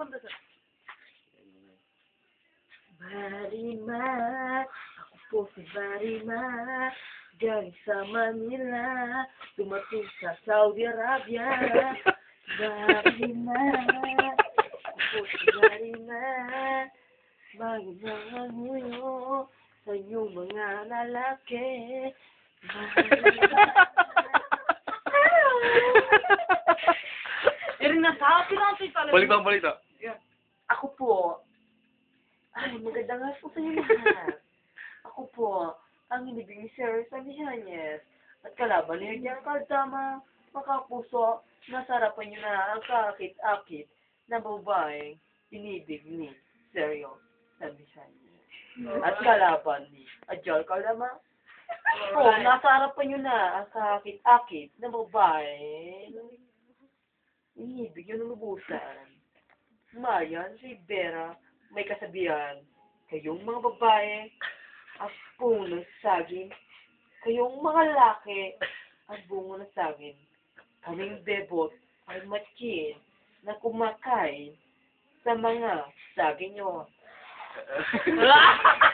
kanta sa... Barima, ako po si Barima, galing sa Manila, dumating sa Saudi Arabia. Barima, ako po si Barima, bago mga nguyo sa inyong mga lalaki. Barima. Irin na sa akin ang talaga. Balik lang, balik lang. Ako po, ay, magandang nga po sa inyo lahat. Ako po, ang inibig ni Sir Sabihanes. At kalaban ni Herdian Caldama, makapuso, nasarapan niyo na ang kakit-akit na babae, inibig ni Seryo Sabihanes. At kalaban ni Adjal Caldama, po, nasa harapan niyo na ang kakit-akit na babae, inibig niyo ng lubusan. Marian Rivera, may kasabihan, kayong mga babae, ang puno ng saging, kayong mga laki, ang bungo ng saging. Kaming bebot ay matkin na kumakain sa mga saging nyo.